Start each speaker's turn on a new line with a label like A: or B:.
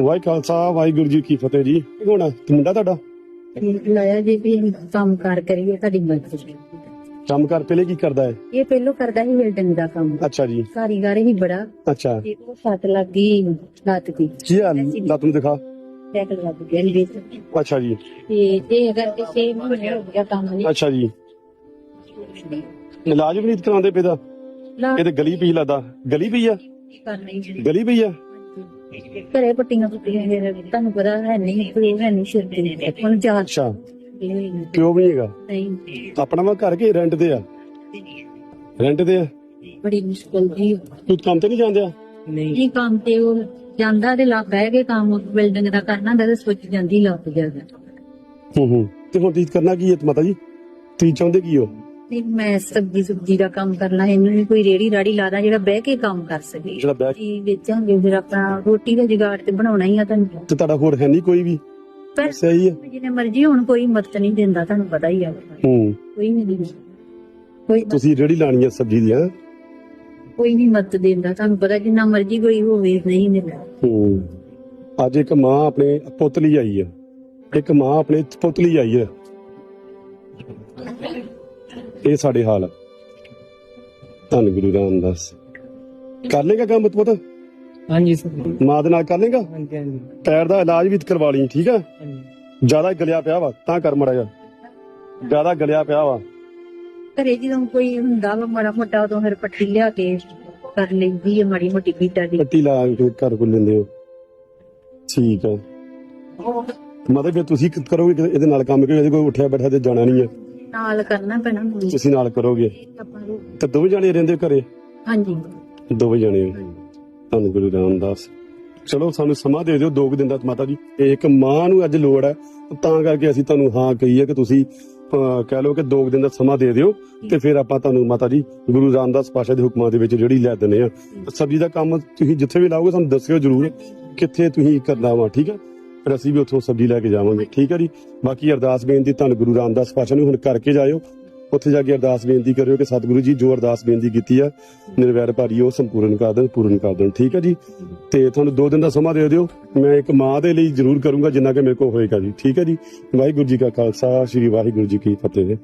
A: ਵਾਹਿ ਖਾਲਸਾ ਵਾਹਿਗੁਰੂ ਜੀ ਕੀ ਫਤਿਹ ਜੀ। ਇਹ ਤੇ ਮੁੰਡਾ ਤੁਹਾਡਾ?
B: ਲਾਇਆ ਜੀ ਵੀ ਕੰਮ ਕਾਰ ਕਰੀਏ ਤੁਹਾਡੀ ਮਦਦ
A: ਕੰਮ ਕਰ ਪਹਿਲੇ ਕੀ ਕਰਦਾ ਹੈ?
B: ਇਹ ਪਹਿਲੋਂ ਕਰਦਾ ਸੀ ਬਿਲਡਿੰਗ ਦਾ ਕੰਮ।
A: ਅੱਛਾ ਜੀ।
B: ਕਾਰੀਗਰ ਹੀ ਬੜਾ।
A: ਅੱਛਾ।
B: ਤੇ ਉਹ ਸੱਟ ਲੱਗ ਗਈ ਲੱਤ ਦੀ।
A: ਕੀ ਹਾਲ? ਲੱਤ ਨੂੰ ਦਿਖਾ।
B: ਟੈਕ ਲੱਗ ਗਿਆ ਇਹਦੇ
A: ਅੱਛਾ ਜੀ।
B: ਤੇ ਜੇ ਅਗਰ ਕਿਸੇ ਮਹੀਨੇ ਹੋ ਗਿਆ ਕੰਮ ਨਹੀਂ।
A: ਅੱਛਾ ਜੀ। ਇਲਾਜ ਵੀ ਨਹੀਂ ਕਰਾਉਂਦੇ ਪਏ ਦਾ? ਇਹ ਤੇ ਗਲੀ ਪਈ ਲੱਗਦਾ। ਗਲੀ ਪਈ ਆ?
B: ਕਰਨਾ ਜੀ।
A: ਗਲੀ ਪਈ ਆ?
B: ਘਰੇ ਪੱਟੀਆਂ ਪੁੱਟੀਆਂ ਫਿਰ ਤੁਹਾਨੂੰ ਪਤਾ ਹੈ ਨਹੀਂ ਕੋਈ ਹੈ ਨਹੀਂ ਸਿਰ ਤੇ ਹੁਣ ਜਾ
A: ਅੱਛਾ। ਕਿਉਂ ਵੀ ਹੈਗਾ?
B: ਨਹੀਂ।
A: ਆਪਣਾ ਵਾ ਘਰ ਕੇ ਰੈਂਟ ਤੇ ਆ? ਰੈਂਟ ਤੇ ਆ?
B: ਬੜੀ ਮੁਸ਼ਕਲ ਜੀ।
A: ਤੂੰ ਕੰਮ ਤੇ ਨਹੀਂ ਜਾਂਦਿਆ?
B: ਨਹੀਂ। ਕੰਮ ਤੇ ਉਹ ਜਾਂਦਾ ਤੇ ਲੱਗ ਬਹਿ ਕੇ ਕੰਮ ਬਿਲਡਿੰਗ ਦਾ ਕਰਨਾ ਤੇ ਸੋਚ ਜਾਂਦੀ ਲੱਗ ਜਾਂਦਾ
A: ਹੂੰ ਹੂੰ। ਤੇ ਹੁਣ ਤੁਸੀਂ ਕਰਨਾ ਕੀ ਹੈ ਮਾਤਾ ਜੀ? ਤੁਸੀਂ ਚਾਹੁੰਦੇ ਕੀ ਹੋ?
B: ਨਹੀਂ ਮੈਂ ਸਬਜ਼ੀ ਸੁਬਜੀ ਦਾ ਕੰਮ ਕਰਨਾ ਇਹਨੂੰ ਵੀ ਕੋਈ ਰੇੜੀ ਰਾੜੀ ਲਾਦਾ ਜਿਹੜਾ ਬਹਿ ਕੇ ਕੰਮ ਕਰ ਸਕੇ।
A: ਜਿਹੜਾ
B: ਜੀ ਵੇਚਾਂਗੇ ਫਿਰ ਆਪਣਾ ਰੋਟੀ ਦਾ ਜੁਗਾੜ ਤੇ ਬਣਾਉਣਾ ਹੀ ਆ ਤੁਹਾਨੂੰ।
A: ਤੇ ਤੁਹਾਡਾ ਹੋਰ ਹੈ ਨਹੀਂ ਕੋਈ ਵੀ?
B: ਪਰ
A: ਸਹੀ ਹੈ
B: ਜਿੰਨੇ ਮਰਜ਼ੀ ਹੁਣ ਕੋਈ ਮਦਦ ਨਹੀਂ ਦਿੰਦਾ ਤੁਹਾਨੂੰ ਪਤਾ ਹੀ ਆ।
A: ਹੂੰ।
B: ਕੋਈ ਨਹੀਂ। ਦਿੰਦਾ ਕੋਈ
A: ਤੁਸੀਂ ਰੇੜੀ ਲਾਣੀ ਹੈ ਸਬਜ਼ੀ ਦੀ ਹਾਂ?
B: ਕੋਈ ਨਹੀਂ ਮਦਦ ਦਿੰਦਾ ਤੁਹਾਨੂੰ ਪਤਾ ਜਿੰਨਾ ਮਰਜ਼ੀ ਕੋਈ ਹੋਵੇ ਨਹੀਂ ਦਿੰਦਾ
A: ਹੂੰ। ਅੱਜ ਇੱਕ ਮਾਂ ਆਪਣੇ ਪੁੱਤਲੀ ਆਈ ਹੈ ਇੱਕ ਮਾਂ ਆਪਣੇ ਪੁੱਤਲੀ ਆਈ ਹੈ ਇਹ ਸਾਡੇ ਹਾਲ ਧੰਨ ਗੁਰੂ ਰਾਮਦਾਸ। ਕਰ ਲੇਗਾ ਕੰਮ ਪੁੱਤ?
C: ਹਾਂਜੀ ਸਰ।
A: ਮਾਂ ਦੇ ਨਾਲ ਕਰ ਲੇਗਾ?
C: ਹਾਂਜੀ ਹਾਂਜੀ।
A: ਪੈਰ ਦਾ ਇਲਾਜ ਵੀ ਕਰਵਾ ਲਈ ਠੀਕ ਆ?
C: ਹਾਂਜੀ।
A: ਜ਼ਿਆਦਾ ਗਲਿਆ ਪਿਆ ਵਾ ਤਾਂ ਕਰ ਮੜਾ ਜਾ ਜ਼ਿਆਦਾ ਗਲਿਆ ਪਿਆ ਵਾ।
B: ਘਰੇ ਜਦੋਂ ਕੋਈ ਹੁੰਦਾ ਵਾ ਮਾੜਾ ਮੋਟਾ ਉਦੋਂ ਫਿਰ ਪੱਟੀ ਲਿਆ ਕੇ ਕਰ ਲੈਂਦੀ ਹੈ ਮਾੜੀ ਮੋਟੀ ਬੀਟਾ ਦੀ।
A: ਪੱਟੀ ਲਾ ਕੇ ਘਰ ਕੋਲ ਲੈਂਦੇ ਹੋ। ਠੀਕ ਆ। ਮਤਲਬ ਫਿਰ ਤੁਸੀਂ ਕ- ਕਰੋਗੇ ਕਿ ਇਹਦੇ ਨਾਲ ਕੰਮ ਕਿ ਇਹਦੇ ਕੋਈ ਉੱਠਿਆ ਬੈਠਾ ਤੇ ਜਾਣਾ ਨਹੀਂ ਹੈ
B: ਨਾਲ ਕਰਨਾ ਪੈਣਾ ਹੁਣ।
A: ਤੁਸੀਂ ਨਾਲ ਕਰੋਗੇ।
B: ਆਪਾਂ ਨੂੰ।
A: ਤੇ ਦੋਵੇਂ ਜਾਣੇ ਰਹਿੰਦੇ ਘਰੇ?
B: ਹਾਂਜੀ।
A: ਦੋਵੇਂ ਜਾਣੇ। ਧੰਨ ਗੁਰੂ ਰਾਮਦਾਸ। ਚਲੋ ਸਾਨੂੰ ਸਮਾਂ ਦੇ ਦਿਓ ਦੋ ਕੁ ਦਿਨ ਦਾ ਮਾਤਾ ਜੀ। ਇਹ ਇੱਕ ਮਾਂ ਨੂੰ ਅੱਜ ਲੋੜ ਹੈ। ਤਾਂ ਕਰਕੇ ਅਸੀਂ ਤੁਹਾਨੂੰ ਹਾਂ ਕਹੀ ਹੈ ਕਿ ਤੁਸੀਂ ਅਹ, ਕਹਿ ਲਓ ਕਿ ਦੋ ਕੁ ਦਿਨ ਦਾ ਸਮਾਂ ਦੇ ਦਿਓ। ਤੇ ਫਿਰ ਆਪਾਂ ਤੁਹਾਨੂੰ ਮਾਤਾ ਜੀ ਗੁਰੂ ਰਾਮਦਾਸ ਪਾਸ਼ਾ ਦੇ ਹੁਕਮਾਂ ਦੇ ਵਿੱਚ ਜਿਹੜੀ ਲੈ ਦਿੰਦੇ ਆ ਸਬਜ਼ੀ ਦਾ ਕੰਮ ਤੁਸੀਂ ਜਿੱਥੇ ਵੀ ਲਾਓਗੇ ਸਾਨੂੰ ਦੱਸਿਓ ਜਰੂਰ ਕਿੱਥੇ ਤੁਸੀਂ ਕਰਨਾ ਵਾ ਠੀਕ ਹੈ? ਫਿਰ ਅਸੀਂ ਵੀ ਉੱਥੋਂ ਸਬਜ਼ੀ ਲੈ ਕੇ ਜਾਵਾਂਗੇ। ਠੀਕ ਹੈ ਜੀ? ਬਾਕੀ ਅਰਦਾਸ ਬੇਨਤੀ ਤੁਹਾਨੂੰ ਗੁਰੂ ਰਾਮਦਾਸ ਪਾਸ਼ਾ ਨੂੰ ਹੁਣ ਕਰਕੇ ਜਾਇਓ। ਉੱਥੇ ਜਾ ਕੇ ਅਰਦਾਸ ਬੇਨਤੀ ਕਰਿਓ ਕਿ ਸਤਿਗੁਰੂ ਜੀ ਜੋ ਅਰਦਾਸ ਬੇਨਤੀ ਕੀਤੀ ਆ, ਨਿਰਵੈਰ ਭਾਰੀ ਉਹ ਸੰਪੂਰਨ ਕਰ ਦੇਣ, ਪੂਰਨ ਕਰ ਦੇਣ। ਠੀਕ ਹੈ ਜੀ? ਤੇ ਤੁਹਾਨੂੰ ਦੋ ਦਿਨ ਦਾ ਸਮਾਂ ਦੇ ਦਿਓ। ਮੈਂ ਇੱਕ ਮਾਂ ਦੇ ਲਈ ਜ਼ਰੂਰ ਕਰੂੰਗਾ, ਜਿੰਨਾ ਕਿ ਮੇਰੇ ਕੋਲ ਹੋਏਗਾ ਜੀ। ਠੀਕ ਹੈ ਜੀ? ਵਾਹਿਗੁਰੂ ਜੀ ਕਾ ਖਾਲਸਾ, ਸ੍ਰੀ ਵਾਹਿਗੁਰੂ ਜੀ ਕੀ ਫਤਿਹ।